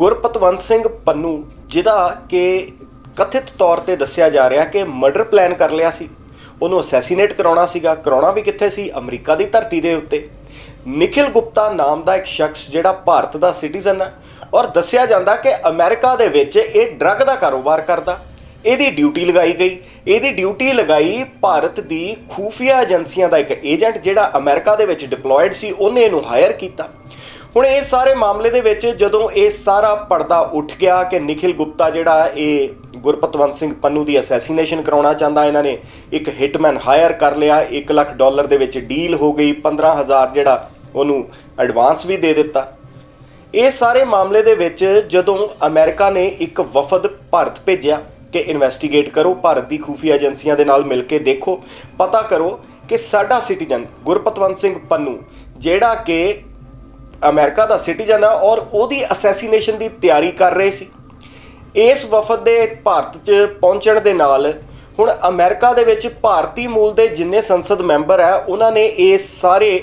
ਗੁਰਪਤਵੰਤ ਸਿੰਘ ਪੰਨੂ, ਜਿਹਦਾ ਕਿ ਕਥਿਤ ਤੌਰ ਤੇ ਦੱਸਿਆ ਜਾ ਰਿਹਾ ਕਿ ਮਰਡਰ ਪਲਾਨ ਕਰ ਲਿਆ ਸੀ। ਉਹਨੂੰ ਅਸੈਸੀਨੇਟ ਕਰਾਉਣਾ ਸੀਗਾ। ਕਰਾਉਣਾ ਵੀ ਕਿੱਥੇ ਸੀ? ਅਮਰੀਕਾ ਦੀ ਧਰਤੀ ਦੇ ਉੱਤੇ। ਨikhil ਗੁਪਤਾ ਨਾਮ ਦਾ ਇੱਕ ਸ਼ਖਸ ਜਿਹੜਾ ਭਾਰਤ ਦਾ ਸਿਟੀਜ਼ਨ ਹੈ ਔਰ ਦੱਸਿਆ ਜਾਂਦਾ ਕਿ ਅਮਰੀਕਾ ਦੇ ਵਿੱਚ ਇਹ ਡਰੱਗ ਦਾ ਕਾਰੋਬਾਰ ਕਰਦਾ। ਇਹਦੀ ਡਿਊਟੀ ਲਗਾਈ ਗਈ। ਇਹਦੀ ਡਿਊਟੀ ਲਗਾਈ ਭਾਰਤ ਦੀ ਖੂਫੀਆ ਏਜੰਸੀਆਂ ਦਾ ਇੱਕ ਏਜੰਟ ਜਿਹੜਾ ਅਮਰੀਕਾ ਦੇ ਵਿੱਚ ਡਿਪਲੋਇਡ ਸੀ। ਉਹਨੇ ਇਹਨੂੰ ਹਾਇਰ ਕੀਤਾ। ਹੁਣ ਇਹ ਸਾਰੇ ਮਾਮਲੇ ਦੇ ਵਿੱਚ ਜਦੋਂ ਇਹ ਸਾਰਾ ਪਰਦਾ ਉੱਠ ਗਿਆ ਕਿ ਨikhil ਗੁਪਤਾ ਜਿਹੜਾ ਇਹ ਗੁਰਪਤਵੰਤ ਸਿੰਘ ਪੰਨੂ ਦੀ ਅਸੈਸੀਨੇਸ਼ਨ ਕਰਾਉਣਾ ਚਾਹੁੰਦਾ ਇਹਨਾਂ ਨੇ, ਇੱਕ ਹਿਟਮੈਨ ਹਾਇਰ ਕਰ ਲਿਆ 1 ਲੱਖ ਡਾਲਰ ਦੇ ਵਿੱਚ ਡੀਲ ਹੋ ਗਈ 15000 ਜਿਹੜਾ ਉਹਨੂੰ ਐਡਵਾਂਸ ਵੀ ਦੇ ਦਿੱਤਾ। ਇਹ ਸਾਰੇ ਮਾਮਲੇ ਦੇ ਵਿੱਚ ਜਦੋਂ ਅਮਰੀਕਾ ਨੇ ਇੱਕ ਵਫਦ ਭਾਰਤ ਭੇਜਿਆ ਕਿ ਇਨਵੈਸਟੀਗੇਟ ਕਰੋ, ਭਾਰਤ ਦੀ ਖੂਫੀਆ ਏਜੰਸੀਆਂ ਦੇ ਨਾਲ ਮਿਲ ਕੇ ਦੇਖੋ, ਪਤਾ ਕਰੋ ਕਿ ਸਾਡਾ ਸਿਟੀਜ਼ਨ ਗੁਰਪਤਵੰਤ ਸਿੰਘ ਪੰਨੂ, ਜਿਹੜਾ ਕਿ ਅਮਰੀਕਾ ਦਾ ਸਿਟੀਜ਼ਨ ਆ ਔਰ ਉਹਦੀ ਅਸੈਸੀਨੇਸ਼ਨ ਦੀ ਤਿਆਰੀ ਕਰ ਰਹੇ ਸੀ। ਇਸ ਵਫਦ ਦੇ ਭਾਰਤ 'ਚ ਪਹੁੰਚਣ ਦੇ ਨਾਲ ਹੁਣ ਅਮਰੀਕਾ ਦੇ ਵਿੱਚ ਭਾਰਤੀ ਮੂਲ ਦੇ ਜਿੰਨੇ ਸੰਸਦ ਮੈਂਬਰ ਆ, ਉਹਨਾਂ ਨੇ ਇਸ ਸਾਰੇ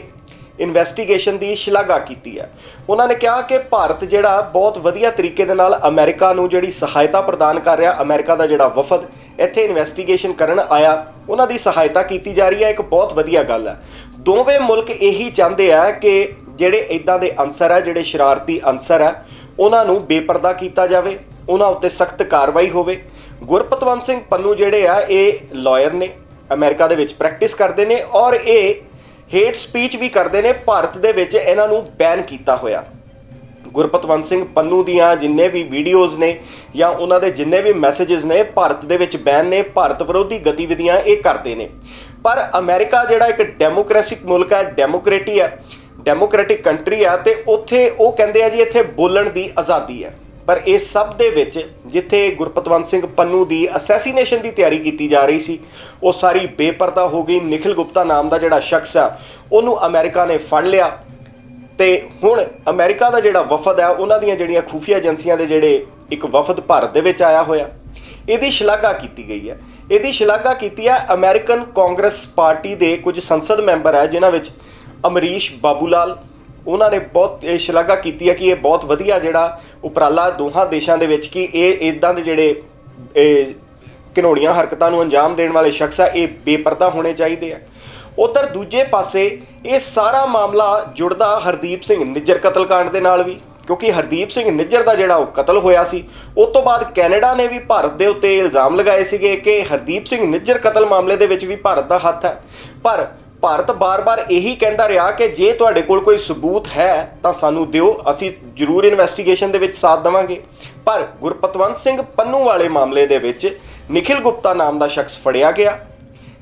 ਇਨਵੈਸਟੀਗੇਸ਼ਨ ਦੀ ਸ਼ਲਾਘਾ ਕੀਤੀ ਹੈ ਉਹਨਾਂ ਨੇ ਕਿਹਾ ਕਿ ਭਾਰਤ ਜਿਹੜਾ ਬਹੁਤ ਵਧੀਆ ਤਰੀਕੇ ਦੇ ਨਾਲ ਅਮਰੀਕਾ ਨੂੰ ਜਿਹੜੀ ਸਹਾਇਤਾ ਪ੍ਰਦਾਨ ਕਰ ਰਿਹਾ, ਅਮਰੀਕਾ ਦਾ ਜਿਹੜਾ ਵਫਦ ਇੱਥੇ ਇਨਵੈਸਟੀਗੇਸ਼ਨ ਕਰਨ ਆਇਆ, ਉਹਨਾਂ ਦੀ ਸਹਾਇਤਾ ਕੀਤੀ ਜਾ ਰਹੀ ਹੈ, ਇੱਕ ਬਹੁਤ ਵਧੀਆ ਗੱਲ ਹੈ ਦੋਵੇਂ ਮੁਲਕ ਇਹੀ ਚਾਹੁੰਦੇ ਆ ਕਿ ਜਿਹੜੇ ਇਦਾਂ ਦੇ ਅਨਸਰ ਆ, ਜਿਹੜੇ ਸ਼ਰਾਰਤੀ ਅਨਸਰ ਆ, ਉਹਨਾਂ ਨੂੰ ਬੇਪਰਦਾ ਕੀਤਾ ਜਾਵੇ, ਉਹਨਾਂ ਉੱਤੇ ਸਖਤ ਕਾਰਵਾਈ ਹੋਵੇ। ਗੁਰਪਤਵੰਤ ਸਿੰਘ ਪੰਨੂ ਜਿਹੜੇ ਆ, ਇਹ ਲਾਇਰ ਨੇ, ਅਮਰੀਕਾ ਦੇ ਵਿੱਚ ਪ੍ਰੈਕਟਿਸ ਕਰਦੇ ਨੇ ਔਰ ਇਹ ਹੇਟ ਸਪੀਚ ਵੀ ਕਰਦੇ ਨੇ, ਭਾਰਤ ਦੇ ਵਿੱਚ ਇਹਨਾਂ ਨੂੰ ਬੈਨ ਕੀਤਾ ਹੋਇਆ। ਗੁਰਪਤਵੰਤ ਸਿੰਘ ਪੰਨੂ ਦੀਆਂ ਜਿੰਨੇ ਵੀ ਵੀਡੀਓਜ਼ ਨੇ ਜਾਂ ਉਹਨਾਂ ਦੇ ਜਿੰਨੇ ਵੀ ਮੈਸੇजेस ਨੇ, ਭਾਰਤ ਦੇ ਵਿੱਚ ਬੈਨ ਨੇ, ਭਾਰਤ ਵਿਰੋਧੀ ਗਤੀਵਿਧੀਆਂ ਇਹ ਕਰਦੇ ਨੇ। ਪਰ ਅਮਰੀਕਾ ਜਿਹੜਾ ਇੱਕ ਡੈਮੋਕ੍ਰੈਸਿਕ ਮੁਲਕ ਹੈ ਡੈਮੋਕ੍ਰੇਟੀ ਹੈ ਡੈਮੋਕ੍ਰੈਟਿਕ ਕੰਟਰੀ ਆ ਤੇ ਉੱਥੇ ਉਹ ਕਹਿੰਦੇ ਆ ਜੀ ਇੱਥੇ ਬੋਲਣ ਦੀ ਆਜ਼ਾਦੀ ਹੈ। ਪਰ ਇਹ ਸਭ ਦੇ ਵਿੱਚ ਜਿੱਥੇ ਗੁਰਪਤਵੰਤ ਸਿੰਘ ਪੰਨੂ ਦੀ ਅਸੈਸੀਨੇਸ਼ਨ ਦੀ ਤਿਆਰੀ ਕੀਤੀ ਜਾ ਰਹੀ ਸੀ, ਉਹ ਸਾਰੀ ਬੇਪਰਦਾ ਹੋ ਗਈ। ਨikhil ਗੁਪਤਾ ਨਾਮ ਦਾ ਜਿਹੜਾ ਸ਼ਖਸ ਆ, ਉਹਨੂੰ ਅਮਰੀਕਾ ਨੇ ਫੜ ਲਿਆ ਤੇ ਹੁਣ ਅਮਰੀਕਾ ਦਾ ਜਿਹੜਾ ਵਫਦ ਹੈ ਉਹਨਾਂ ਦੀਆਂ ਜਿਹੜੀਆਂ ਖੂਫੀਆ ਏਜੰਸੀਆਂ ਦੇ ਜਿਹੜੇ ਇੱਕ ਵਫਦ ਭਾਰਤ ਦੇ ਵਿੱਚ ਆਇਆ ਹੋਇਆ, ਇਹਦੀ ਸ਼ਲਾਘਾ ਕੀਤੀ ਗਈ ਹੈ। ਇਹਦੀ ਸ਼ਲਾਘਾ ਕੀਤੀ ਹੈ ਅਮਰੀਕਨ ਕਾਂਗਰਸ ਪਾਰਟੀ ਦੇ ਕੁਝ ਸੰਸਦ ਮੈਂਬਰ ਹੈ ਜਿਨ੍ਹਾਂ ਵਿੱਚ ਅਮਰੀਸ਼ ਬਾਬੂਲਾਲ, ਉਹਨਾਂ ਨੇ ਬਹੁਤ, ਇਹ ਸ਼ਲਾਘਾ ਕੀਤੀ ਹੈ ਕਿ ਇਹ ਬਹੁਤ ਵਧੀਆ ਜਿਹੜਾ ਉਪਰਾਲਾ ਦੋਹਾਂ ਦੇਸ਼ਾਂ ਦੇ ਵਿੱਚ ਕਿ ਇਹ ਇਦਾਂ ਦੇ ਜਿਹੜੇ, ਇਹ ਘਿਨੌਣੀਆਂ ਹਰਕਤਾਂ ਨੂੰ ਅੰਜਾਮ ਦੇਣ ਵਾਲੇ ਸ਼ਖਸ ਆ, ਇਹ ਬੇਪਰਦਾ ਹੋਣੇ ਚਾਹੀਦੇ ਆ। ਉਧਰ ਦੂਜੇ ਪਾਸੇ ਇਹ ਸਾਰਾ ਮਾਮਲਾ ਜੁੜਦਾ ਹਰਦੀਪ ਸਿੰਘ ਨਿੱਜਰ ਕਤਲकांड ਦੇ ਨਾਲ ਵੀ, ਕਿਉਂਕਿ ਹਰਦੀਪ ਸਿੰਘ ਨਿੱਜਰ ਦਾ ਜਿਹੜਾ ਉਹ ਕਤਲ ਹੋਇਆ ਸੀ, ਉਸ ਤੋਂ ਬਾਅਦ ਕੈਨੇਡਾ ਨੇ ਵੀ ਭਾਰਤ ਦੇ ਉੱਤੇ ਇਲਜ਼ਾਮ ਲਗਾਏ ਸੀਗੇ ਕਿ ਹਰਦੀਪ ਸਿੰਘ ਨਿੱਜਰ ਕਤਲ ਮਾਮਲੇ ਦੇ ਵਿੱਚ ਵੀ ਭਾਰਤ ਦਾ ਹੱਥ ਹੈ। ਪਰ ਭਾਰਤ ਬਾਰ-ਬਾਰ ਇਹੀ ਕਹਿੰਦਾ ਰਿਹਾ ਕਿ ਜੇ ਤੁਹਾਡੇ ਕੋਲ ਕੋਈ ਸਬੂਤ ਹੈ, ਤਾਂ ਸਾਨੂੰ ਦਿਓ, ਅਸੀਂ ਜ਼ਰੂਰ ਇਨਵੈਸਟੀਗੇਸ਼ਨ ਦੇ ਵਿੱਚ ਸਾਥ ਦੇਵਾਂਗੇ। ਪਰ ਗੁਰਪਤਵੰਤ ਸਿੰਘ ਪੰਨੂ ਵਾਲੇ ਮਾਮਲੇ ਦੇ ਵਿੱਚ ਨikhil ਗੁਪਤਾ ਨਾਮ ਦਾ ਸ਼ਖਸ ਫੜਿਆ ਗਿਆ,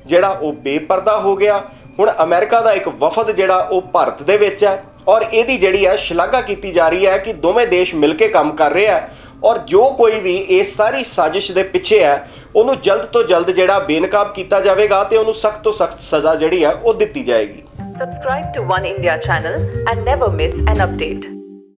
ਜਿਹੜਾ ਉਹ ਬੇਪਰਦਾ ਹੋ ਗਿਆ। ਹੁਣ ਅਮਰੀਕਾ ਦਾ ਇੱਕ ਵਫਦ ਜਿਹੜਾ, ਉਹ ਭਾਰਤ ਦੇ ਵਿੱਚ ਹੈ ਔਰ ਇਹਦੀ ਜਿਹੜੀ ਹੈ ਸ਼ਲਾਘਾ ਕੀਤੀ ਜਾ ਰਹੀ ਹੈ ਕਿ ਦੋਵੇਂ ਦੇਸ਼ ਮਿਲ ਕੇ ਕੰਮ ਕਰ ਰਹੇ ਆ ਔਰ ਜੋ ਕੋਈ ਵੀ ਇਸ ਸਾਰੀ ਸਾਜ਼ਿਸ਼ ਦੇ ਪਿੱਛੇ ਹੈ, ਉਹਨੂੰ ਜਲਦ ਤੋਂ ਜਲਦ ਜਿਹੜਾ ਬੇਨਕਾਬ ਕੀਤਾ ਜਾਵੇਗਾ ਤੇ ਉਹਨੂੰ ਸਖਤ ਤੋਂ ਸਖਤ ਸਜ਼ਾ ਜਿਹੜੀ ਹੈ, ਉਹ ਦਿੱਤੀ ਜਾਏਗੀ Subscribe to One India channel and never miss an update.